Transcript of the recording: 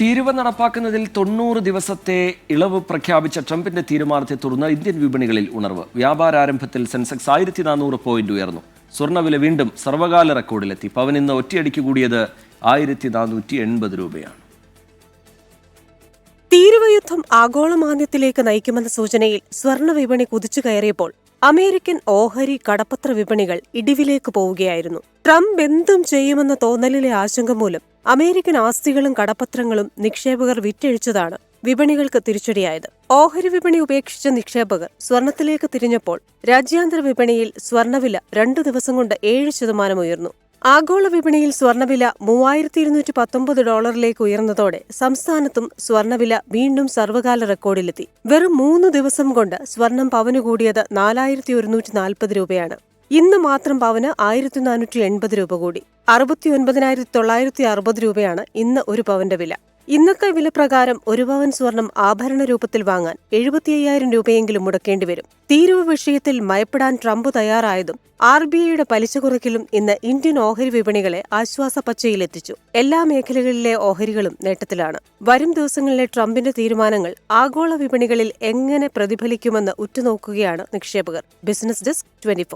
തീരുവ നടപ്പാക്കുന്നതിൽ തൊണ്ണൂറ് ദിവസത്തെ ഇളവ് പ്രഖ്യാപിച്ച ട്രംപിന്റെ തീരുമാനത്തെ തുടർന്ന് ഇന്ത്യൻ വിപണികളിൽ ഉണർവ്. വ്യാപാരാരംഭത്തിൽ സെൻസെക്സ് ആയിരത്തി നാനൂറ് പോയിന്റ് ഉയർന്നു. സ്വർണവില വീണ്ടും സർവകാല റെക്കോർഡിലെത്തി. പവൻ ഇന്ന് ഒറ്റയടിക്ക് കൂടിയത് ആയിരത്തി നാനൂറ്റി എൺപത് രൂപയാണ് തീരുവയുദ്ധം ആഗോളമാന്ദ്യത്തിലേക്ക് നയിക്കുമെന്ന സൂചനയിൽ സ്വർണ വിപണി കുതിച്ചു കയറിയപ്പോൾ അമേരിക്കൻ ഓഹരി കടപ്പത്ര വിപണികൾ ഇടിവിലേക്ക് പോവുകയായിരുന്നു. ട്രംപ് എന്തും ചെയ്യുമെന്ന തോന്നലിലെ ആശങ്ക മൂലം അമേരിക്കൻ ആസ്തികളും കടപ്പത്രങ്ങളും നിക്ഷേപകർ വിറ്റഴിച്ചതാണ് വിപണികൾക്ക് തിരിച്ചടിയായത്. ഓഹരി വിപണി ഉപേക്ഷിച്ച നിക്ഷേപകർ സ്വർണത്തിലേക്ക് തിരിഞ്ഞപ്പോൾ രാജ്യാന്തര വിപണിയിൽ സ്വർണവില രണ്ടു ദിവസം കൊണ്ട് ഏഴ് ശതമാനം ഉയർന്നു. ആഗോള വിപണിയിൽ സ്വർണവില മൂവായിരത്തി ഇരുന്നൂറ്റി പത്തൊമ്പത് ഡോളറിലേക്ക് ഉയർന്നതോടെ സംസ്ഥാനത്തും സ്വർണവില വീണ്ടും സർവകാല റെക്കോർഡിലെത്തി. വെറും മൂന്ന് ദിവസം കൊണ്ട് സ്വർണം പവന് കൂടിയത് നാലായിരത്തി ഒരുന്നൂറ്റി നാൽപ്പത് രൂപയാണ്. ഇന്ന് മാത്രം പവന് ആയിരത്തി നാനൂറ്റി എൺപത് രൂപ കൂടി. അറുപത്തി ഒൻപതിനായിരത്തി തൊള്ളായിരത്തി അറുപത് രൂപയാണ് ഇന്ന് ഒരു പവന്റെ വില. ഇന്നത്തെ വില പ്രകാരം ഒരു പവൻ സ്വർണം ആഭരണ രൂപത്തിൽ വാങ്ങാൻ എഴുപത്തി അയ്യായിരം രൂപയെങ്കിലും മുടക്കേണ്ടി വരും. തീരുവ വിഷയത്തിൽ മയപ്പെടാൻ ട്രംപ് തയ്യാറായതും ആർ ബി ഐയുടെ പലിശ കുറയ്ക്കലും ഇന്ന് ഇന്ത്യൻ ഓഹരി വിപണികളെ ആശ്വാസ പച്ചയിലെത്തിച്ചു. എല്ലാ മേഖലകളിലെ ഓഹരികളും നേട്ടത്തിലാണ്. വരും ദിവസങ്ങളിലെ ട്രംപിന്റെ തീരുമാനങ്ങൾ ആഗോള വിപണികളിൽ എങ്ങനെ പ്രതിഫലിക്കുമെന്ന് ഉറ്റുനോക്കുകയാണ് നിക്ഷേപകർ. Business desk twenty